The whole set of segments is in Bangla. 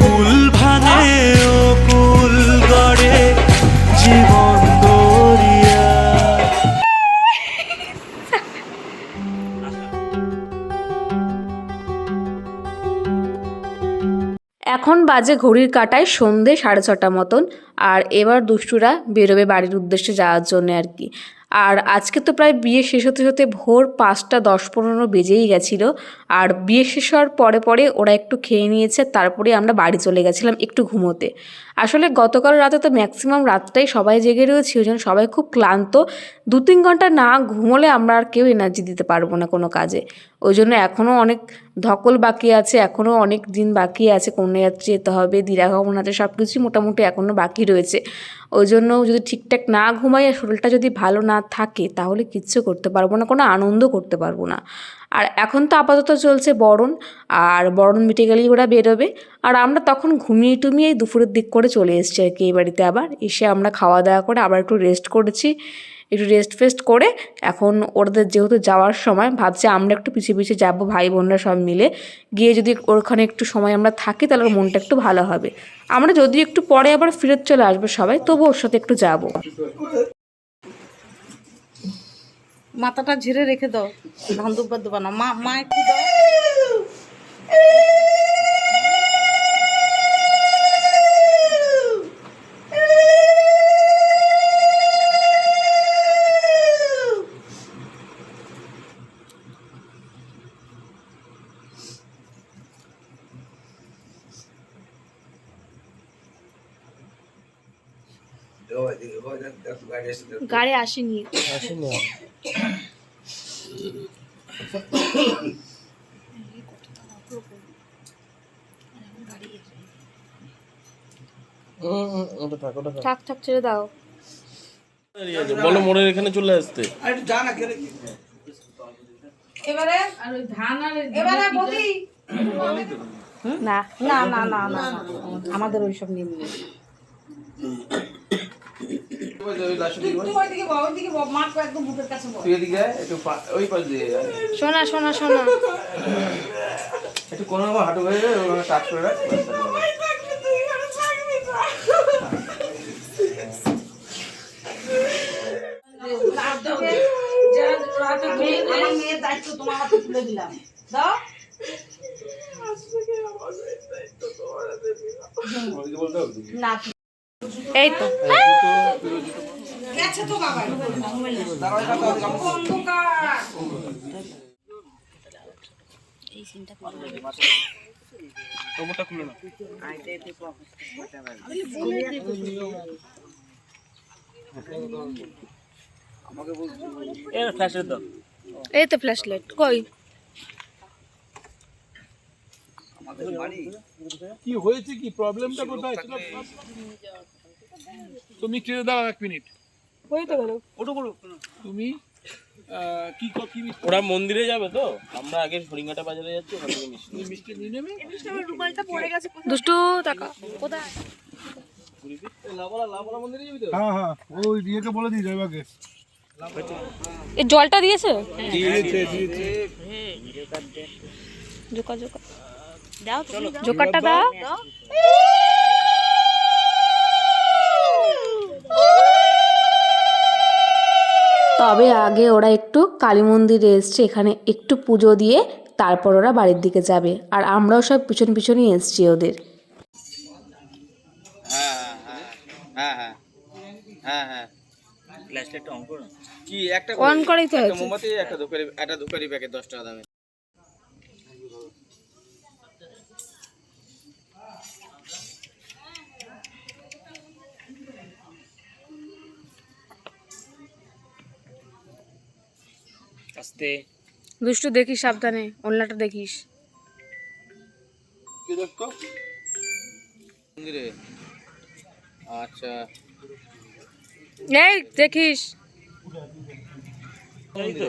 কুল ভাঙে ও কুল গড়ে জীবন দরিয়া এখন বাজে ঘড়ির কাটায় সন্ধে সাড়ে ছটা মতন, আর এবার দুষ্টুরা বেরোবে বাড়ির উদ্দেশ্যে যাওয়ার জন্য আর কি। আর আজকে তো প্রায় বিয়ে শেষ হতে হতে ভোর পাঁচটা দশ পনেরো বেজেই গেছিল। আর বিয়ে শেষ হওয়ার পরে পরে ওরা একটু খেয়ে নিয়েছে, তারপরে আমরা বাড়ি চলে গেছিলাম একটু ঘুমোতে। আসলে গতকাল রাতে তো ম্যাক্সিমাম রাতটাই সবাই জেগে রয়েছি, ওই জন্য সবাই খুব ক্লান্ত। দু তিন ঘণ্টা না ঘুমোলে আমরা আর কেউ এনার্জি দিতে পারব না কোনো কাজে। ওই জন্য এখনও অনেক ধকল বাকি আছে, এখনও অনেক দিন বাকি আছে কন্যাযাত্রী যেতে হবে দিরাগমন আছে সব কিছুই মোটামুটি এখনও বাকি রয়েছে। ওই জন্য যদি ঠিকঠাক না ঘুমাই আর শরীরটা যদি ভালো না থাকে, তাহলে কিচ্ছু করতে পারব না, কোনো আনন্দ করতে পারব না। আর এখন তো আপাতত চলছে বরণ, আর বরণ মিটে গেলেই ওরা বেরোবে। আর আমরা তখন ঘুমিয়ে টুমিয়ে দুপুরের দিক করে চলে এসেছি আর কি এই বাড়িতে আবার। এসে আমরা খাওয়া দাওয়া করে আবার একটু রেস্ট করেছি, একটু রেস্ট ফেস্ট করে এখন ওদের যেহেতু যাওয়ার সময়, ভাবছি আমরা একটু পিছিয়ে পিছিয়ে যাব, ভাই বোনরা সব মিলে। গিয়ে যদি ওখানে একটু সময় আমরা থাকি তাহলে ওর মনটা একটু ভালো হবে। আমরা যদি একটু পরে আবার ফেরত চলে আসব সবাই তবু ওর সাথে একটু যাব। মাথাটা ঝেড়ে রেখে দাও ধান দুব্বা দেবা না মা মা একটু দাও। গাড়ি আসেনি থাক থাক ছেড়ে দাও বলো মোড়ের এখানে চলে আসতে এবারে এবারে বলি না না না না না না। আমাদের ওইসব নিয়ে শোনা শোনা শোনা একটু কোনো রকম হাঁটু হয়ে যায় টাচ করে রাখ। দায়িত্ব তোমার হাতে তুলে দিলাম দাও না এই তো গেছে তো বাবা অন্ধকার এই তো ফ্ল্যাশ লাইট কই? কি হয়েছে কি? প্রবলেমটা কোথায়? সেটা তুমি ছেড়ে দাও এক মিনিট। ওই তো গেল তুমি আহ, কি ক- কি ওরা মন্দিরে যাবে তো? আমরা আগে হরিঙ্গাটা বাজারে যাচ্ছি ওখান থেকে মিষ্টি নিয়ে মিষ্টি নিয়ে নেবে? দুষ্টু টাকা কোথায়? হ্যাঁ হ্যাঁ ওই দিয়েকে বলে দিই জয়বাকে এই জলটা দিয়েছে? দিয়েছে দিয়েছে। জোকা জোকা। দাও জোকারটা দাও। তবে আগে ওরা একটু কালী মন্দিরে এসছে এখানে একটু পুজো দিয়ে তারপর ওরা বাড়ির দিকে যাবে। আর আমরাও সব পিছন পিছনই এসছি ওদের। হ্যাঁ হ্যাঁ হ্যাঁ হ্যাঁ কি একটা অন করাই তো একটা মোমবাতি একটা ধূপকারি একটা ধূপকারি প্যাকেট দশ টাকা আস্তে। দুষ্টু দেখিস সাবধানে অন্যটা দেখিস। কি দেখতো? আচ্ছা। এই দেখিস। এই তো।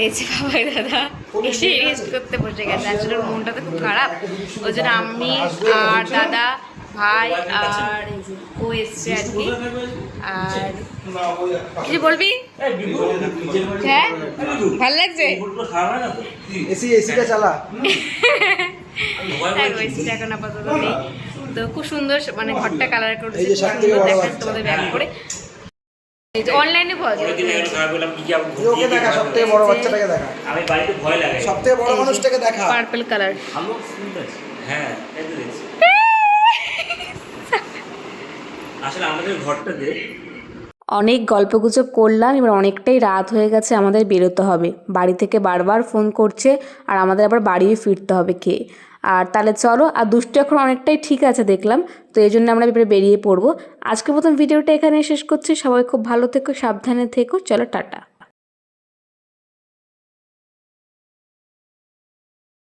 এই যে বাবাই দাদা এসে রেস্ট করতে বসে গেছে। আসলে মনটা তো খুব খারাপ। ওই জন্য আমি আর দাদা ভাই আর ও এসছে আর কি। আর কিছু বলবি? হ্যাঁ? ভালো লাগছে? এসি এসিটা চালা। এসিটা এখন আপাতত নেই। তো খুব সুন্দর মানে ঘরটা কালার করেছে দেখাচ্ছি বাচ্চা। তোমাদের ব্যাগ করে অনলাইনে পাওয়া যায়। ওকে দেখা সব বড় বাচ্চাটাকে দেখা। আমি বাড়িতে ভয় লাগে সব বড় মানুষটাকে দেখা। পার্পল কালার ভালো স্কুল হ্যাঁ। এই তো দেখছি। আসলে আমাদের ঘরটাতে অনেক গল্পগুজব করলাম এবার অনেকটাই রাত হয়ে গেছে আমাদের বেরোতে হবে। বাড়ি থেকে বারবার ফোন করছে আর আমাদের আবার বাড়িও ফিরতে হবে খেয়ে আর তাহলে চলো, আর দুষ্টু এখন অনেকটাই ঠিক আছে দেখলাম, তো এই জন্য আমরা এবারে বেরিয়ে পড়ব। আজকের মতন ভিডিওটা এখানে শেষ করছি, সবাই খুব ভালো থেকো, সাবধানে থেকো, চলো টাটা।